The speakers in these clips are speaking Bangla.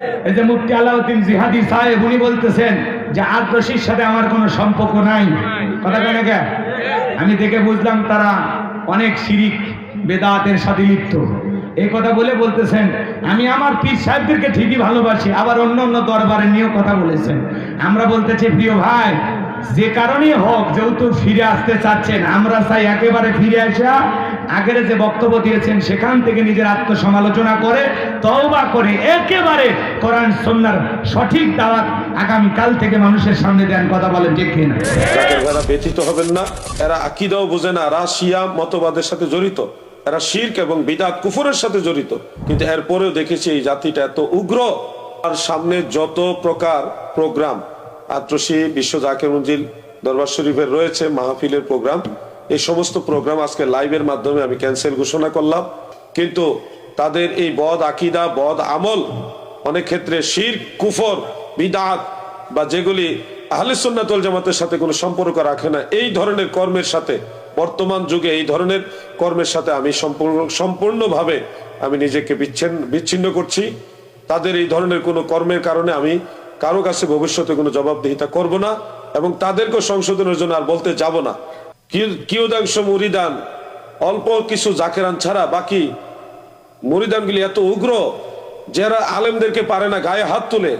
এই যে মুফতি আলাউদ্দিন জিহাদি সাহেব, উনি বলতেছেন যে সাথে আমার কোনো সম্পর্ক নাই। কথা কেন আমি দেখে বুঝলাম তারা অনেক শিরিক, বেদাতের সাথে লিপ্ত। এই কথা বলে বলতেছেন, আমি আমার পীর সাহেবদেরকে ঠিকই ভালোবাসি, আবার অন্য অন্য দরবারে নিয়েও কথা বলেছেন। আমরা বলতেছি, প্রিয় ভাই যে কারণেই হোক যেহেতু ফিরে আসতে চাচ্ছেন, আমরা চাই একেবারে ফিরে আসা, আগের যে বক্তব্য দিয়েছেন, সেখান থেকে নিজের আত্মসমালোচনা করে, তওবা করে, একেবারে কোরআন সন্ন্যার সঠিক দাওয়াত আগামী কাল থেকে মানুষের সামনে দেন, কথা বলেন ঠিক কিনা? এরা ব্যথিত হবেন না, এরা আকিদাও বোঝে না, এরা শিয়া মতবাদের সাথে জড়িত, এরা শির্ক এবং বিদাত, কুফরের সাথে জড়িত। কিন্তু এরপরেও দেখেছি এই জাতিটা এত উগ্র, আর সামনে যত প্রকার প্রোগ্রাম আত্রসী বিশ্ব জাকের মঞ্জিল দরবার শরীফের রয়েছে মাহফিলের প্রোগ্রাম। এই সমস্ত প্রোগ্রাম আজকে লাইভের মাধ্যমে আমি ক্যান্সেল ঘোষণা করলাম। কিন্তু তাদের এই বদ আকিদা, বদ আমল অনেক ক্ষেত্রে শির, কুফর, বিদাত বা যেগুলি আহলে সুন্নাতুল জামাতের সাথে কোনো সম্পর্ক রাখে না, এই ধরনের কর্মের সাথে, বর্তমান যুগে এই ধরনের কর্মের সাথে আমি সম্পূর্ণ, সম্পূর্ণভাবে আমি নিজেকে বিচ্ছিন্ন বিচ্ছিন্ন করছি। তাদের এই ধরনের কোনো কর্মের কারণে আমি কারও কাছে ভবিষ্যতে কোনো জবাবদিহিতা করব না এবং তাদেরকে সংশোধনের জন্য আর বলতে যাব না। কিয়দাংশ মুরিদান, অল্প কিছু জাকেরান ছাড়া বাকি মুরিদানগুলি এত উগ্র, যারা আলেমদেরকে পারে না, গায়ে হাত তুলে,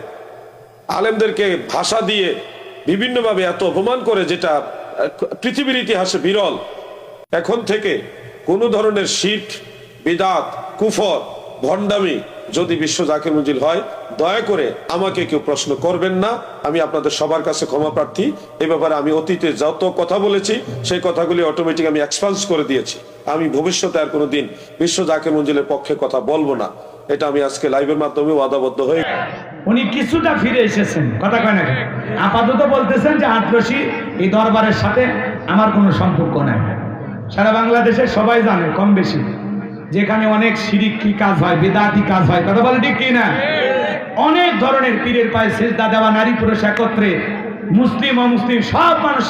আলেমদেরকে ভাষা দিয়ে বিভিন্নভাবে এত অপমান করে, যেটা পৃথিবীর ইতিহাসে বিরল। এখন থেকে কোনো ধরনের শীত বিদাত, কুফর, ভণ্ডামি যদি বিশ্ব জাকির মঞ্জিল হয়, দয়া করে আমাকে কেউ প্রশ্ন করবেন না। আমি আপনাদের সবার কাছে ক্ষমা প্রার্থী। এ ব্যাপারে আমি অতীতে যত কথা বলেছি, সেই কথাগুলি অটোমেটিক আমি এক্সপান্স করে দিয়েছি। আমি ভবিষ্যতে আর কোনো দিন বিশ্ব জাকির মঞ্জিলের পক্ষে কথা বলব না। এটা আমি আজকে লাইভের মাধ্যমে ওয়াদাবদ্ধ হয়ে উনি কিছুটা ফিরে এসেছেন। কথা কয় না আপাতত বলতেছেন যে আটরশি এই দরবারের সাথে আমার কোনো সম্পর্ক নাই। সারা বাংলাদেশে সবাই জানে, কম বেশি। যেখানে অনেক সিরিকি কাজ হয়, বেদাতি কাজ হয়, কথা বলে ঠিক কি না অনেক ধরনের পীরের পায়ে সেজদা দেওয়া, নারী পুরুষ একত্রে মুসলিম, অমুসলিম, সব মানুষ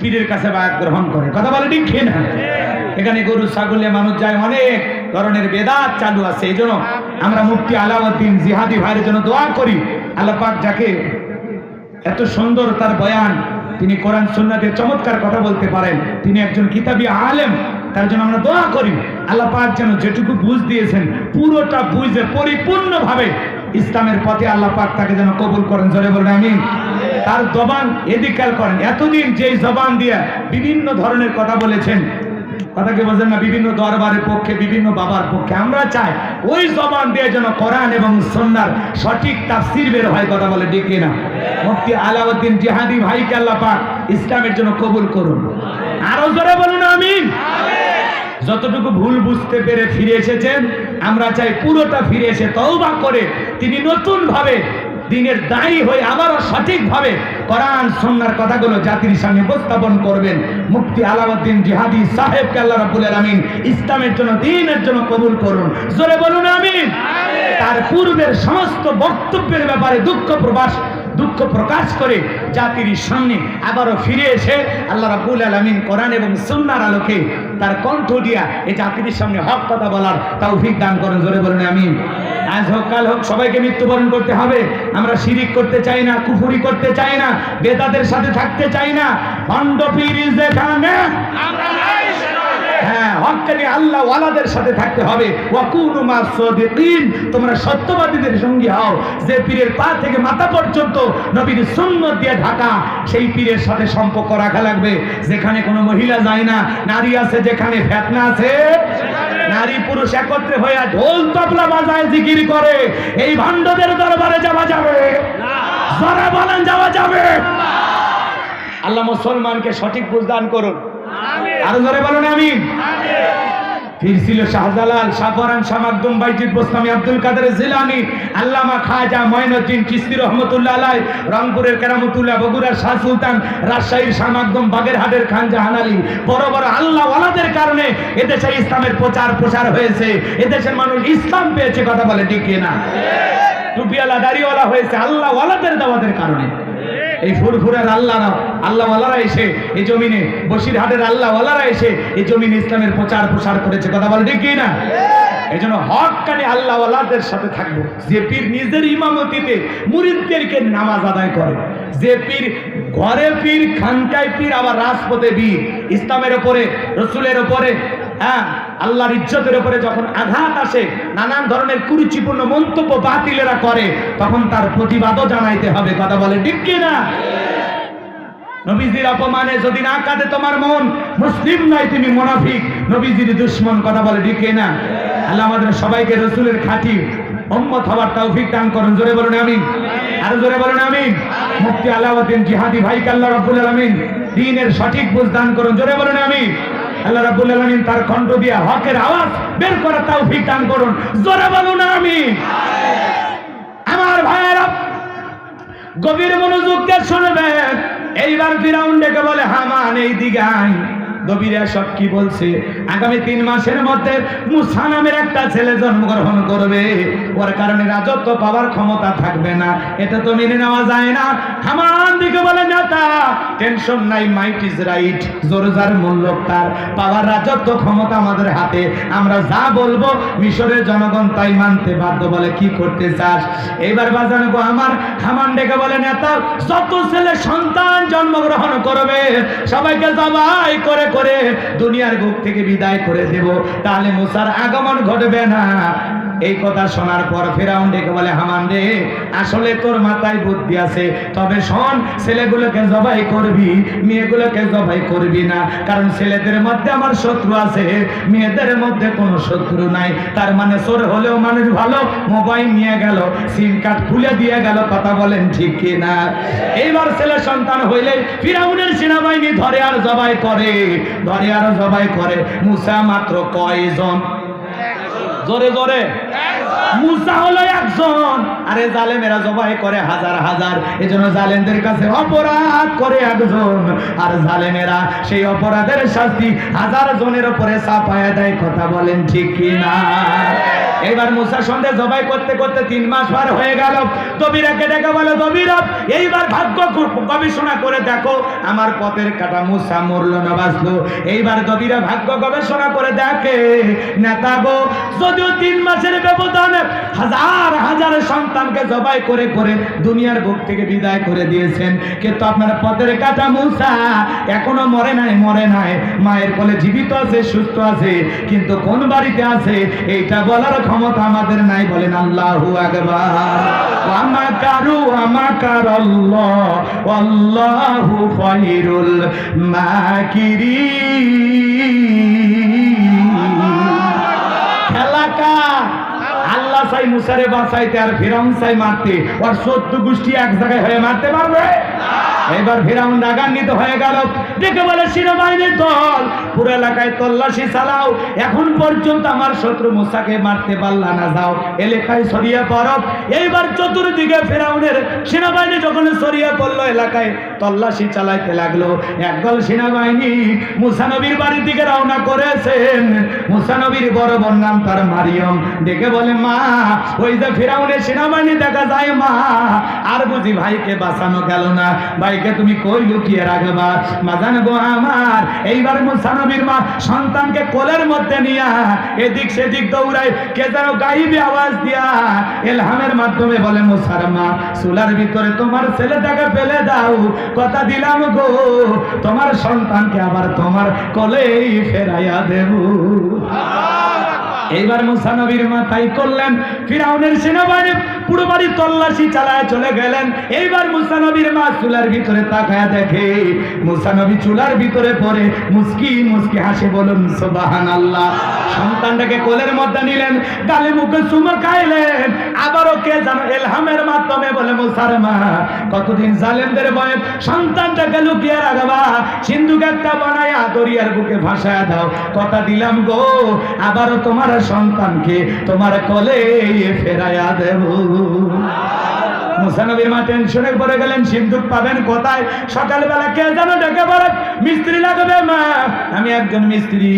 পীরের কাছে বায়াত গ্রহণ করে, কথা বলে ঠিক কি না এখানে গরু, ছাগলে, মানুষ যায়, অনেক ধরনের বেদাত চালু আছে, এই জন্য আমরা মুক্তি আলাউদ্দিন জিহাদি ভাইয়ের জন্য দোয়া করি। আল্লাহ পাক যাকে এত সুন্দর তার বয়ান, তিনি কোরআন সুন্নাতের চমৎকার কথা বলতে পারেন। তিনি একজন কিতাবী আলেম। তার জন্য আমরা দোয়া করি। আল্লাহ পাক যেন যেটুকু বুঝ দিয়েছেন, পুরোটা বুঝে পরিপূর্ণভাবে ইসলামের পথে আল্লাহ পাক তাকে যেন কবুল করেন। জোরে বলেন আমি তার জবান এদিকাল করেন। এতদিন যেই জবান দিয়ে বিভিন্ন ধরনের কথা বলেছেন, কথা কি বলছেন না? বিভিন্ন দরবারের পক্ষে, বিভিন্ন বাবার পক্ষে। আমরা চাই ওই জবান দিয়ে যেন কোরআন এবং সন্ন্যার সঠিক তাফসির বের হয়, কথা বলে ডেকে না মুফতি আলাউদ্দিন জিহাদি ভাইকে আল্লাহ পাক ইসলামের জন্য কবুল করুন। আরও জোরে বলুন আমিন। যতটুকু ভুল বুঝতে পেরে ফিরে এসেছেন আমরা চাই পুরোটা ফিরে এসে তওবা করে তিনি নতুন ভাবে দিনের দায়ী হয়ে আবারও সঠিকভাবে কোরআন সন্ন্যার কথাগুলো জাতির সামনে উপস্থাপন করবেন। মুফতি আলাউদ্দিন জিহাদি সাহেবকে আল্লাহ রাব্বুল আলামিন ইসলামের জন্য দিনের জন্য কবুল করুন। জোরে বলুন আমিন। তার পূর্বের সমস্ত বক্তব্যের ব্যাপারে দুঃখ প্রকাশ দুঃখ প্রকাশ করে জাতির সামনে আবারও ফিরে এসে আল্লাহ রাব্বুল আলামিন কোরআন এবং সুন্নাহর আলোকে তার কণ্ঠ দিয়া এই জাতির সামনে হক কথা বলার তৌফিক দান করেন। জোরে বলেন, আমিন। আজ হোক, কাল হোক, সবাইকে মৃত্যুবরণ করতে হবে। আমরা শিরিক করতে চাই না, কুফুরি করতে চাই না বেদাদের সাথে থাকতে চাই না। ভণ্ড পীর যেখানে হ্যাঁ সাথে থাকতে হবে। তোমরা সত্যবাদীদের সঙ্গী হও। যে পীরের পা থেকে মাথা পর্যন্ত নবীর সুন্নত দিয়ে ঢাকা, সেই পীরের সাথে সম্পর্ক রাখা লাগবে। যেখানে কোনো মহিলা যায় না, নারী আছে, যেখানে ফেতনা আছে, নারী পুরুষ একত্রে হয়ে ঢোল তবলা বাজায় জিকির করে। এই ভান্ডদের দরবারে যাওয়া যাবে। যারা বলেন যাওয়া যাবে। আল্লাহ মুসলমানকে সঠিক বুঝদান করুন। আরও ধরে বলুন আমি শাহজালাল বাইজিদ বোস্তামি আব্দুল কাদের জিলানি, আল্লামা খাজা রহমতুল্লাহ আলাই, রংপুরের বগুড়ার শাহ সুলতান, রাজশাহীর বাগেরহাটের খান জাহান বড় বড় আল্লাহ ওয়ালাদের কারণে এদেশে ইসলামের প্রচার প্রসার হয়েছে, এদেশের মানুষ ইসলাম পেয়েছে, কথা বলে ঠিক না টুপিওয়ালা, দাড়িওয়ালা হয়েছে আল্লাহ ওয়ালাদের দাওয়াতের কারণে। এই ফুরফুরের আল্লাহ আল্লাহ ওয়ালারা এসে এই জমিনে, বসিরহাটের আল্লাহ ওয়ালারা এসে এই জমিনে ইসলামের প্রচার প্রসার করেছে। কথা বলে ঠিক না এই জন্য হক কানে আল্লাহওয়ালাদের সাথে থাকব। যে পীর নিজের ইমামতিতে মুরিদদেরকে নামাজ আদায় করে, যে পীর ঘরে পীর, খানকায় পীর, আবার রাজপথে বীর। ইসলামের ওপরে, রসুলের ওপরে হ্যাঁ আল্লাহর ইজ্জতের উপরে যখন আঘাত আসে, নানান ধরনের কুরুচিপূর্ণ মন্তব্য বাতিলেরা করে, তখন তার প্রতিবাদও জানাইতে হবে। কথা বলে ঠিক না নবীজির অপমানে যদি না কাঁদে তোমার মন, মুসলিম নয় তুমি মুনাফিক। নবীজির দুশ্মন, কথা বলে ঠিক না আল্লাহ আমাদের সবাইকে রসুলের খাঁটি উম্মত হওয়ার তৌফিক দান করুন। জোরে বলুন, আমিন। আরও জোরে বলুন, আমিন। মুফতি আলাউদ্দিন জিহাদি ভাইকে আল্লাহ রাব্বুল আলামিন দ্বীনের সঠিক বুঝ দান করুন। জোরে বলুন, আমিন। আল্লাহ রাব্বুল আলামিন তার কণ্ঠ দিয়ে হকের আওয়াজ বের করার তৌফিক দান করুন। জোরে বলুন, আমিন। আমার ভাইয়েরা, গভীর মনোযোগ দিয়ে শুনবেন। এইবার ফিরাউন ডেকে বলে, হামান এই দিকে গভীরা সব কি বলছে? আগামী তিন মাসের মধ্যে মুসা নামের একটা ছেলে জন্মগ্রহণ করবে। ওর কারণে রাজত্ব পাওয়ার ক্ষমতা থাকবে না। এটা তো মেনে নেওয়া যায় না। হামান দিকে বলে, নেতা টেনশন নাই মাইট ইজ রাইট জোর যার মূল্য তার। পাওয়ার রাজত্ব ক্ষমতা আমাদের হাতে। আমরা যা বলব মিশরের জনগণ তাই মানতে বাধ্য বলে, কি করতে চাস? এইবার বাজানো আমার। হামান ডেকে বলে, নেতা, যত ছেলে সন্তান জন্মগ্রহণ করবে, সবাইকে জবাই করে করে দুনিয়ার বুক থেকে বিদায় করে দেব। তাহলে মুসার আগমন ঘটবে না। এই কথা শোনার পর ফেরাউন ডেকে বলে, হামান রে, আসলে তোর মাথায় বুদ্ধি আছে। তবে শোন, ছেলেগুলোকে জবাই করবি, মেয়েগুলোকে জবাই করবি না। কারণ ছেলেদের মধ্যে আমার শত্রু আছে, মেয়েদের মধ্যে কোনো শত্রু নাই। তার মানে চোর হলেও মানুষ ভালো, মোবাইল নিয়ে গেল, সিম কার্ড খুলে দিয়ে গেল, কথা বলেন ঠিক কি না এইবার ছেলে সন্তান হইলে ফিরাউনের সেনাবাহিনী ধরে আর জবাই করে, ধরে আর জবাই করে। মুসা মাত্র কয়জন? জোরে জোরে মুসা হলো একজন। আরে জালেমেরা জবাই করে হাজার হাজার, এজন্য জালেমদের কাছে অপরাধ করে একজন। আর জালেমেরা সেই অপরাধের শাস্তি হাজার জনের উপরে চাপায়া দেয়, কথা বলেন ঠিক কি না? এবার মুসা সন্ধ্যে জবাই করতে করতে তিন মাস পার হয়ে গেল। দবিরাকে ডেকে বলো দবিরা এইবার ভাগ্য গবেষণা করে দেখো, আমার পথের কাটা মুসা মরলো না বাঁচলো এইবার দবিরা ভাগ্য গবেষণা করে দেখে, নেতা গো, যদিও তিন মাসের ব্যবধানে হাজার হাজার সন্তানকে জবাই করে করে দুনিয়ার বুক থেকে বিদায় করে দিয়েছেন। কিন্তু আপনার পথের কাটা মুসা এখনও মরে নাই মরে নাই। মায়ের কোলে জীবিত আছে, সুস্থ আছে, কিন্তু কোন বাড়িতে আছে, এইটা বলার ক্ষমতা আমাদের নাই বলেন আল্লাহু আমাকারু আমাকার আল্লাহ আল্লাহু খায়রুল খেলাকা চাই মুসারে বাঁচাইতে আর ফিরাউন চাই মারতে। ওর সত্য গোষ্ঠী এক জায়গায় হয়ে মারতে পারবে? এবার ফিরাউন রাগান্বিত হয়ে গেল। দেখে বলে সেনাবাহিনীর দল পুরো এলাকায় তল্লাশি চালাও। এখন পর্যন্ত আমার শত্রু মুসাকে মারতে পারলা না, যাও। এলাকায় ছড়িয়ে পড়ো। এইবার চতুর্দিকে ফেরাউনের সেনাবাহিনী যখন ছড়িয়ে পড়ল এলাকায়, তল্লাশি চালাইতে লাগল। একদল সেনাবাহিনী মুসানবীর বাড়ির দিকে রওনা করেছেন। মুসানবীর বড় বোন নাম তার মারিয়ম। ডেকে বলে, মা, ওই যে ফেরাউনের সেনাবাহিনী দেখা যায়, মা। আর বুঝি ভাইকে বাঁচানো গেল না। ভাইকে তুমি কই লুকিয়ে রাখবা? মা জানব আমার। এইবার মুসানবীর মা সন্তানকে কোলের মধ্যে নিয়া এদিক সেদিক দৌড়ায়, কে যেন গাইবে আওয়াজ দিয়া এলহামের মাধ্যমে বলে মুসার মা চুলার ভিতরে তোমার ছেলেটাকে ফেলে দাও। কথা দিলাম গো, তোমার সন্তানকে আবার তোমার কোলেই ফেরাইয়া দেব। এইবার মুসা নবীর মাথায় করলেন, ফিরাউনের সেনাবাহিনী পুরো বাড়ি তল্লাশি চালায় চলে গেলেন। এইবার মুসা নবীর মা চুলার ভিতরে তাকায় দেখে, মুসা নবী চুলার ভিতরে পড়ে, মুস্কি মুস্কি হাসে বলুন সুবাহান আল্লাহ সন্তানটাকে কোলের মধ্যে নিলেন, গালে মুখে চুমো খাইলেন আবারও কে জানো? এলহামের মাধ্যমে বলে, মুসার মা, কতদিন জালেমদের ভয়ে সন্তানটাকে লুকিয়ে রাখবা, সিন্ধুক একটা বানায়া দরিয়ার বুকে ভাসায় দাও। কথা দিলাম গো, আবারও তোমার সন্তানকে তোমার কলে ফেরায়া দেব। মুসানবীর মা টেনশনে পড়ে গেলেন পাবেন কোথায়? সকালবেলা কে যেন ডেকে মিস্ত্রি লাগবে মা। আমি একজন মিস্ত্রি,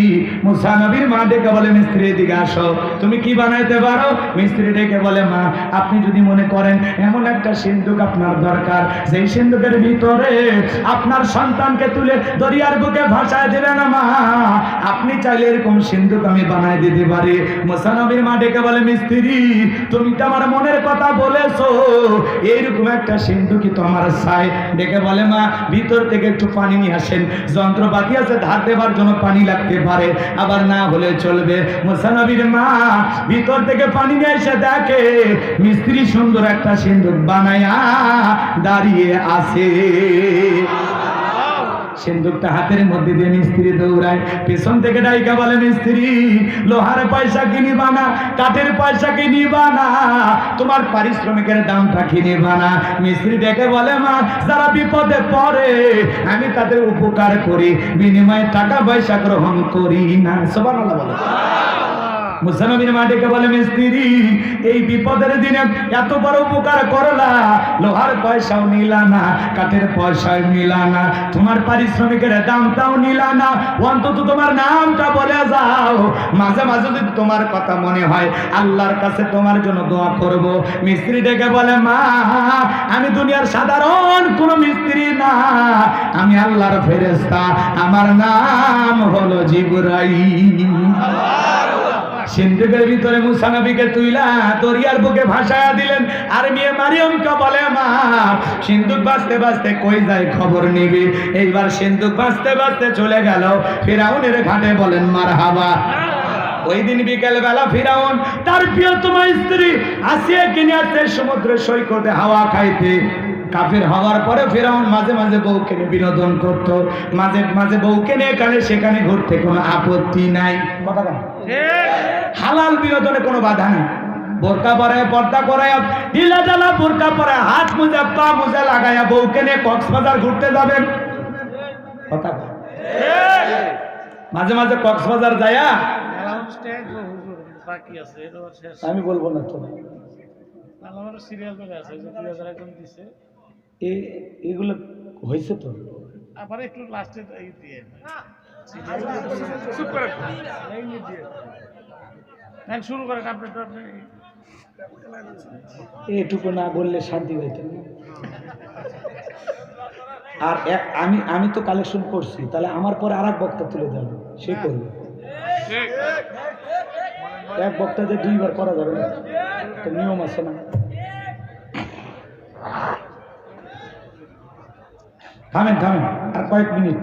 মুসানবীর মা ডেকে বলে, মিস্ত্রি দিকে আসো। তুমি কি বানাইতে পারো? মিস্ত্রি ডেকে বলে, মা, আপনি যদি মনে করেন, এমন একটা সিন্ধুক আপনার দরকার। সেই সিন্ধুকের ভিতরে আপনার সন্তানকে তুলে দরিয়ার বুকে ভাসায় দেবে না, মা। আপনি চাইলে এরকম সিন্ধুক আমি বানাই দিতে পারি। মোসানবীর মা ডেকে বলে, মিস্ত্রি, তুমি তো আমার মনের কথা বলেছ। এইরকম একটা সিন্ধুকি তো আমার চাই? দেখে বলে মা, ভিতর থেকে একটু পানি নিয়ে আসেন। যন্ত্রপাতি আছে, ধার দেবার জন্য পানি লাগতে পারে। আবার না হলে চলবে। মোসানবীর মা, ভিতর থেকে পানি নিয়ে এসে দেখে, মিস্ত্রি সুন্দর একটা সিন্ধুক বানায়া দাঁড়িয়ে আছে। সিন্দুকটা হাতের মধ্যে দিয়ে মিস্ত্রি দৌড়ায়, পেছন থেকে ডাইকা বলে, মিস্ত্রি, লোহার পয়সা কিনি বানা কাঠের পয়সা কিনি বানা তোমার পারিশ্রমিকের দামটা কিনি বানা মিস্ত্রি ডেকে বলে, মা, যারা বিপদে পড়ে, আমি তাদের উপকার করি, বিনিময়ে টাকা পয়সা গ্রহণ করি না। সবার বলে। মুসানবীর মাটিকে বলে মিস্ত্রি এই বিপদের দিনে এত বড় উপকার করলা। লোহার পয়সাও নিলা না, কাঠের পয়সাও নিলা না, তোমার পারিশ্রমিকের দামটাও নিলা না। অন্তত তোমার নামটা বলে যাও। মাঝে মাঝে যদি তোমার কথা মনে হয়, আল্লাহর কাছে তোমার জন্য দোয়া করব। মিস্ত্রি ডেকে বলে, মা, আমি দুনিয়ার সাধারণ কোনো মিস্ত্রি না। আমি আল্লাহর ফেরেস্তা আমার নাম হলো জিবরাইল। সিন্ধুকের ভিতরে মুসানবীকে তুইলা দরিয়ার বুকে ভাসায়া দিলেন। আর মেয়ে মারিয়মকে বলে, মা, সিন্ধুক বাঁচতে বাঁচতে কই যায় খবর নিবি? এইবার সিন্ধুক বাঁচতে বাঁচতে চলে গেল ফিরাউনের ঘাটে বলেন মার হাবা ওই দিন বিকেল বেলা ফিরাউন, তার প্রিয়তম স্ত্রী আসিয়া কিনে সমুদ্র সৈকতে হাওয়া খাইতে। কাফের হওয়ার পরে ফেরাউন মাঝে মাঝে বউকে নিয়ে বিনোদন করত। মাঝে মাঝে বউকে নিয়ে এখানে সেখানে ঘুরতে কোনো আপত্তি নাই। হালাল বিনোদনে কোনো বাধা নেই। বোরকা পরে পর্দা করে ঢিলা ঢালা বোরকা পরে হাত মুজা, পা মুজা লাগাইয়া বউকে নিয়ে কক্সবাজার ঘুরতে যাবেন। কথা। মাঝে মাঝে কক্সবাজার যায়া আমি বলব না তো। সিরিয়াল আছে এগুলো হয়েছে তো? আবার একটু লাস্টে দিয়ে চুপ করে হ্যাঁ শুরু করেন আপনি তো আপনি এটুকু না বললে শান্তি পাইতেন না। আর এক আমি আমি তো কালেকশন করছি তাহলে আমার পরে আর এক বক্তা তুলে দেন সে করবে। ঠিক এক বক্তাতে দুইবার করা যাবে না তো নিয়ম আছে না? থামেন থামেন আর কয়েক মিনিট।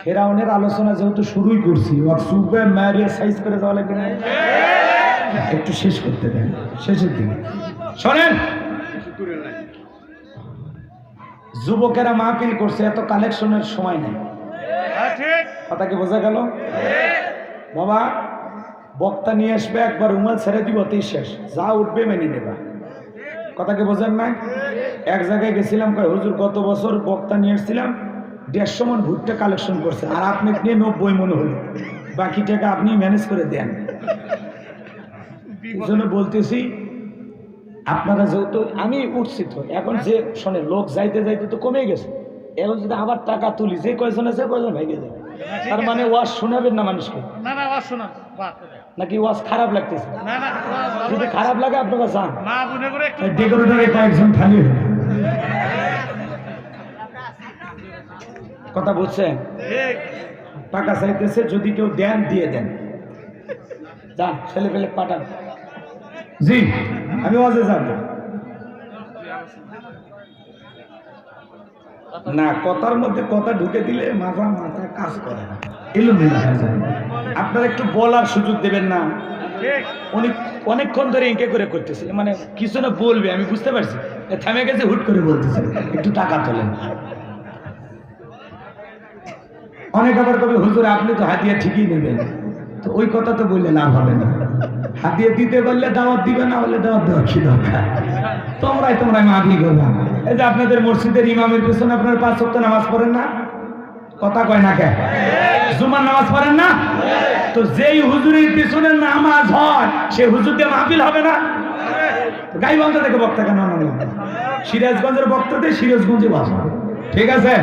ফেরাউনের আলোচনা যেহেতু শুরুই করছি ম্যারিয়ে সাইজ করে দেওয়া লাগবে না? একটু শেষ করতে দেন শেষের দিকে। শোনেন যুবকেরা মাহফিল করছে এত কালেকশনের সময় নেই। হ্যাঁ কথা কি বোঝা গেল? বাবা বক্তা নিয়ে আসবে একবার উমাল ছেড়ে দিব শেষ। যা উঠবে মেনে নেবা। কথা কি বোঝেন না এক জায়গায় গেছিলাম, কয়, হুজুর, গত বছর বক্তা নিয়ে এসেছিলাম দেড়শো মন ভুট্টা কালেকশন করছে, আর আপনি নিয়ে নব্বই মন হলো। বাকি টাকা আপনি ম্যানেজ করে দেন। এই জন্য বলতেছি, আপনারা যেহেতু, আমি উঠছি তো, এখন যে শোনে লোক যাইতে যাইতে তো কমে গেছে। এখন যদি আবার টাকা তুলি, যে কয়জন আছে, কয়জন ভেঙে যাবে তার মানে ওয়াজ শোনাবেন না মানুষকে? না না ওয়াজ শোনান। নাকি ওয়াজ খারাপ লাগতেছে? না না যদি খারাপ লাগে আপনারা যান। মা বুনে করে একটু ডেকোরেটরে কয়েকজন খালি কথা বলছেন? টাকা চাইতেছে যদি কেউ দেন দিয়ে দেন। যান ছেলে পেলে পাঠান। জি আমি ওয়াজে যাব। না, কথার মধ্যে কথা ঢুকে দিলে মাথা মাথা কাজ করে না। আপনারা একটু বলার সুযোগ দেবেন না। অনেক অনেকক্ষণ ধরে এঁকে করে করতেছে। মানে কিছু না বলবে, আমি বুঝতে পারছি। থামে গেছে, হুট করে বলতেছে। একটু টাকা তোলেন। অনেক আবার কবে, হুজুর, আপনি তো হাতিয়া ঠিকই নেবেন। তো ওই কথা তো বললে লাভ হবে না। হাতিয়ে দিতে পারলে দাওয়াত দিবে, না হলে দাওয়াত দেওয়া কি দরকার? তোমরাই তোমরাই মাগলি করবা এই যে আপনাদের মসজিদের ইমামের পেছনে আপনার পাঁচ সপ্তাহ নামাজ পড়েন না? কথা কয় না কে? জুমার নামাজ পড়েন না? তো যেই হুজুরের পিছনে নামাজ হয় সে হুজুর দিয়ে মাহফিল হবে না? গাইবান্ধা থেকে বক্তা কেন সিরাজগঞ্জের বক্তাতে সিরাজগঞ্জে বাস হবে। ঠিক আছে?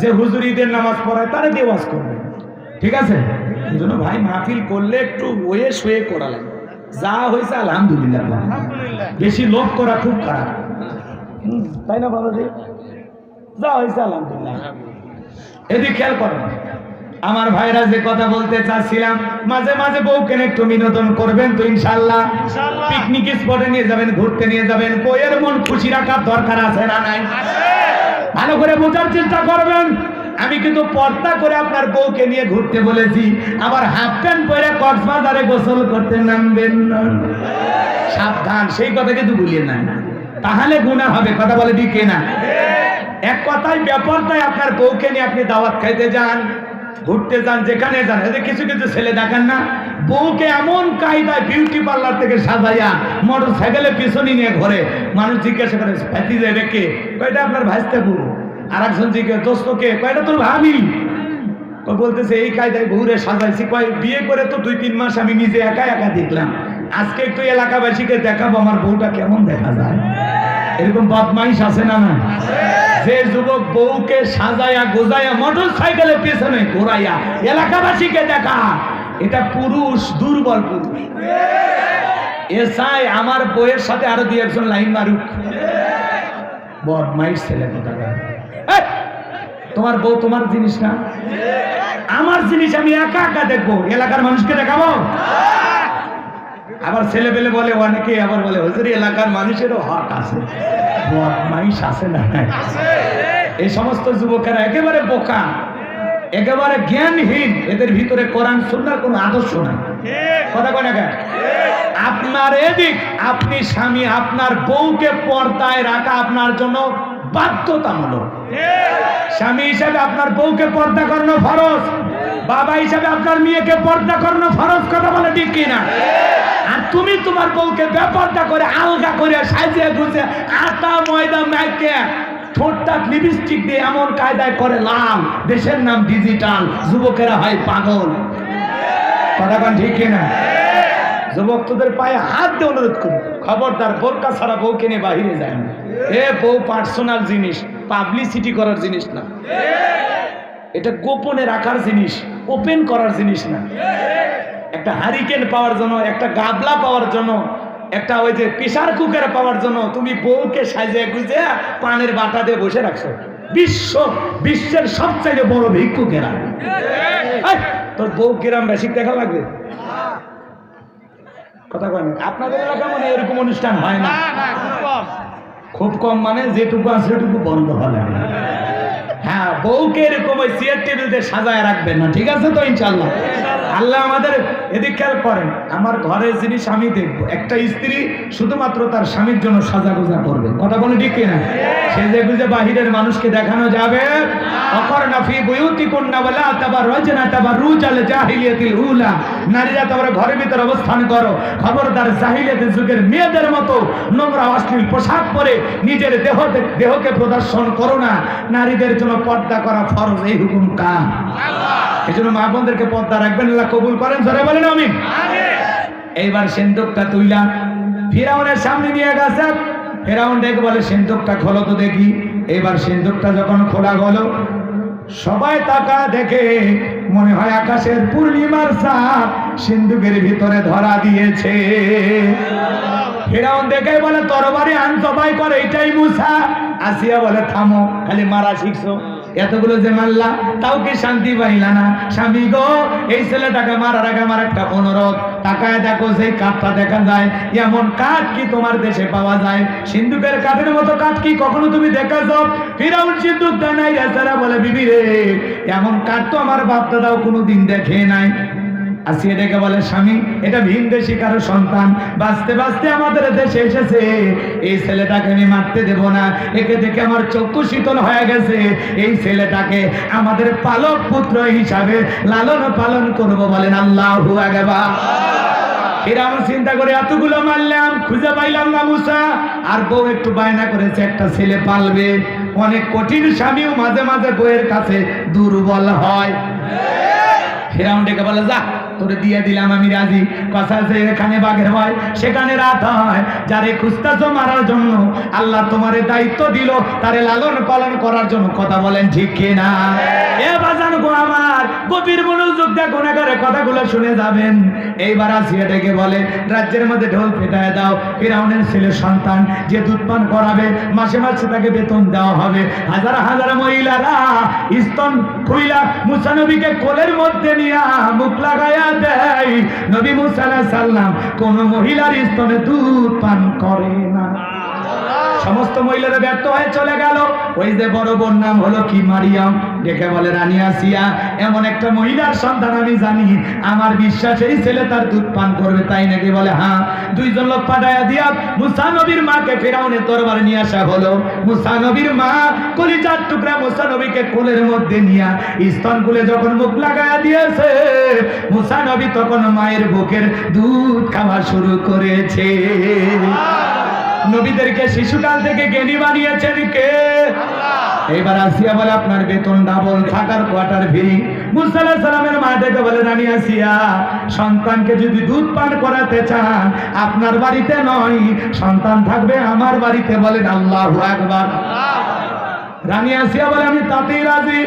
যে হুজুর ঈদের নামাজ পড়ায় তারা দিয়ে ওয়াজ করবে। ঠিক আছে? এই জন্য ভাই মাহফিল করলে একটু ওয়ে শুয়ে করা লাগে। যা হয়েছে আলহামদুলিল্লাহ। বেশি লোভ করা খুব খারাপ। তাই না বাবাজি? যা হয়েছে আলহামদুলিল্লাহ। এদিক খেয়াল করেন আমার ভাইরা যে কথা বলতে চাচ্ছিলাম মাঝে মাঝে বউকে একটু বিনোদন করবেন তো ইনশাল্লাহ পিকনিক স্পটে নিয়ে যাবেন ঘুরতে নিয়ে যাবেন। বইয়ের মন খুশি রাখার দরকার আছে না নাই? ভালো করে বোঝার চেষ্টা করবেন। আমি কিন্তু পর্দা করে আপনার বউকে নিয়ে ঘুরতে বলেছি। আবার হাফ প্যান্ট পরে কক্সবাজারে গোসল করতে নামবেন না। সাবধান সেই কথা কিন্তু ভুলিয়ে নাই। তাহলে গুণা হবে, কথা বলে দিকে না এক কথায়, ব্যাপারটাই আপনার বউকে নিয়ে আপনি দাওয়াত খাইতে যান, ঘুরতে যান, যেখানে যান, এদের কিছু কিছু ছেলে দেখেন না? বউকে এমন কায়দায় বিউটি পার্লার থেকে সাজাইয়া মোটর সাইকেলে পিছনে নিয়ে ঘরে। মানুষ জিজ্ঞাসা করে যায় রেখে কয়টা আপনার ভাইস্তে বউ? আর একজন জিজ্ঞেস দোস্তকে কয়টা তোর ভাবি? বলতেছে, এই কায়দায় বউরে সাজাইছি। কয়, বিয়ে করে তো দুই তিন মাস আমি নিজে একা একা দেখলাম। আজকে একটু এলাকাবাসীকে দেখাবো আমার বউটা কেমন দেখা যায়? এরকম বদমাইশ আছে না না যে যুবক বউকে সাজায়া গোজায়া মোটর সাইকেলের পেছনে ঘোরাইয়া এলাকাবাসীকে দেখা। এটা পুরুষ দুর্বল পুরুষ। এ আমার বউয়ের সাথে আরও দুই একজন লাইন মারুক। বদমাইশ ছেলে এই, তোমার বউ তোমার জিনিস না? আমার জিনিস আমি একা একা দেখব। এলাকার মানুষকে দেখাবো? আবার ছেলে পেলে বলে, অনেকে আবার বলে, হুজুরি, এলাকার মানুষেরও হক আছে। বদমাইশ আছে না এই সমস্ত যুবকেরা একেবারে বোকা, একেবারে জ্ঞানহীন। এদের ভিতরে কোরআন, সুন্নার কোনো আদর্শ নাই। কথা কয় না আপনার এদিক, আপনি স্বামী, আপনার বউকে পর্দায় রাখা আপনার জন্য বাধ্যতামূলক। স্বামী হিসাবে আপনার বউকে পর্দা করানো ফরজ। বাবা হিসাবে আপনার মেয়েকে পর্দা করানো ফরজ, কথা বলে ঠিক কিনা? তুমি তোমার বউকে ব্যাপারটা করে আলগা করে সাজিয়ে গুছে আটা, ময়দা ম্যাকে ঠোঁটটা লিপস্টিক দিয়ে এমন কায়দায় করে লাল। দেশের নাম ডিজিটাল যুবকেরা হয় পাগল। কথা ঠিক কিনা? যুবক তোদের পায়ে হাত দিয়ে অনুরোধ করি খবরদার, বোরকা ছাড়া বউ নিয়ে বাহিরে যায় না। এ বউ পার্সোনাল জিনিস পাবলিসিটি করার জিনিস না। এটা গোপনে রাখার জিনিস ওপেন করার জিনিস না। একটা হারিকেন পাওয়ার জন্য একটা গাবলা পাওয়ার জন্য একটা ওই যে প্রেশার কুকার পাওয়ার জন্য তুমি বউকে সাজে গুজে পানের বাটা দিয়ে বসে রাখছো। বিশ্ব বিশ্বের সবচেয়ে বড় ভিক্ষুকেরা এই, তোর বউ কিরাম বেশি দেখা লাগবে? কথা কয় আপনাদের এলাকা মানে এরকম অনুষ্ঠান হয় না। খুব কম। খুব কম মানে যেটুকু আছে সেটুকু বন্ধ হবে না হ্যাঁ বউকে এরকম ওই চেয়ার টেবিল দিয়ে সাজায় রাখবেন না ঠিক আছে তো ইনশাল্লাহ আল্লাহ আমাদের এদিক খেয়াল করেন আমার ঘরের জিনিস আমি দেখব একটা স্ত্রী শুধুমাত্র তার স্বামীর জন্য সাজা গোজা করবে কথা বলে ঠিক কিনা? সেজে গুজে বাহিরের মানুষকে দেখানো যাবে। নারীরা তোমার ঘরের ভিতর অবস্থান করো খবরদার জাহিলিয়াতের যুগের মেয়েদের মতো নোংরা অশ্লীল পোশাক পরে নিজের দেহ দেহকে প্রদর্শন করো না। নারীদের জন্য পর্দা করা ফরজ, এই হুকুম কা এই জন্য মা বোনদেরকে পর্দা রাখবেন, আল্লাহ কবুল করেন ধরে বলেন আমি এইবার সেন্দুকটা তুইলা, ফিরাউনের সামনে নিয়ে গেছে, ফেরাউন ডেকে বলে, সেন্দুকটা খোলো তো দেখি। এবার সেন্দুকটা যখন খোলা গেল সবাই তাকা দেখে মনে হয় আকাশের পূর্ণিমার চাঁদ সিন্ধুকের ভিতরে ধরা দিয়েছে। ফেরাউন দেখে বলে, তরবারি আন সবাই করে এটাই মুসা আসিয়া বলে, থামো, খালি মারা শিখছো। এতগুলো যে মারলা, তাও কি শান্তি পাইলা না? স্বামী গো, এই ছেলেটাকে মারার আগে আমার একটা অনুরোধ। তাকায় দেখো সেই কাঠটা দেখা যায়, এমন কাঠ কি তোমার দেশে পাওয়া যায়? সিন্ধুকের কাঠের মতো কাঠ কি কখনো তুমি দেখেছ? ফিরাউন সিন্ধুক নাই রেসারা বলে, বিবি রে, এমন কাঠ তো আমার বাপ দাদাও কোনোদিন দেখে নাই। আসিয়ে ডেকে বলে স্বামী, এটা ভিন দেশি কারও সন্তান। বাঁচতে বাঁচতে আমাদের দেশে এসেছে। এই ছেলেটাকে আমি মারতে দেব না। একে দেখে আমার চক্ষু শীতল হয়ে গেছে। এই ছেলেটাকে আমাদের পালক পুত্র হিসাবে লালন পালন করব বলেন আল্লাহ আগেবা এরকম চিন্তা করে এতগুলো মারলাম, খুঁজে পাইলাম না মুসা। আর বউ একটু বায়না করেছে, একটা ছেলে পালবে। অনেক কঠিন স্বামীও মাঝে মাঝে বউয়ের কাছে দুর্বল হয়। ফেরাউন ডেকে বলে, যা তোরে দিয়ে দিলাম, আমি রাজি। কথা আছে এখানে বাঘের হয় সেখানে রাত হয়। যারে খুঁজতেছো মারার জন্য, আল্লাহ তোমারে দায়িত্ব দিল, তারে লালন পালন করার জন্য। কথা বলেন ঠিক কিনা এ বাজান গো আমার, গভীর মনোযোগ দিয়ে গুণাগারে কথাগুলো শুনে যাবেন। এইবার আসিয়া ডেকে বলে, রাজ্যের মধ্যে ঢোল পেটায় দাও, ফিরাউনের ছেলে সন্তান যে দুধ পান করাবে, মাসে মাসে তাকে বেতন দেওয়া হবে। হাজার হাজার মহিলারা স্তন খুইলা মুসা নবীকে কোলের মধ্যে নিয়ে মুখ লাগাইয়া দেয়। নবী মুসা আলাইহিস সালাম কোন মহিলার স্তনে দুধ পান করে না। সমস্ত মহিলারা ব্যর্থ হয়ে চলে গেল। ওই যে বড় বোন নাম হলো কি মারিয়াম? ডেকে বলে, রানী আসিয়া, এমন একটা মহিলার সন্তান আমি জানি। আমার বিশ্বাস, এই ছেলে তার দুধ পান করবে, তাই নাকি? বলে হ্যাঁ। দুইজন লোক পাঠায়া দিয়া মুসা নবীর মাকে ফেরাউনের দরবারে নিয়ে আসা হলো। মুসা নবীর মা কলিজার টুকরা মুসা নবীকে কোলের মধ্যে নিয়া স্তন কুলে যখন মুখ লাগায়া দিয়েছে, মুসা নবী তখন মায়ের বুকের দুধ খাওয়া শুরু করেছে। নবীদেরকে শিশুকাল থেকে জ্ঞানী বানিয়েছেন কে? এবার আসিয়া বলে আপনার বেতন ডাবল থাকার কোয়ার্টার ফ্রি মুসা আলাইহিস সালামের মা ডেকে বলে রানী আসিয়া সন্তানকে যদি দুধ পান করাতে চান আপনার বাড়িতে নয় সন্তান থাকবে আমার বাড়িতে। বলেন আল্লাহু আকবার। রানী আসিয়া বলে আমি তাতেই রাজি।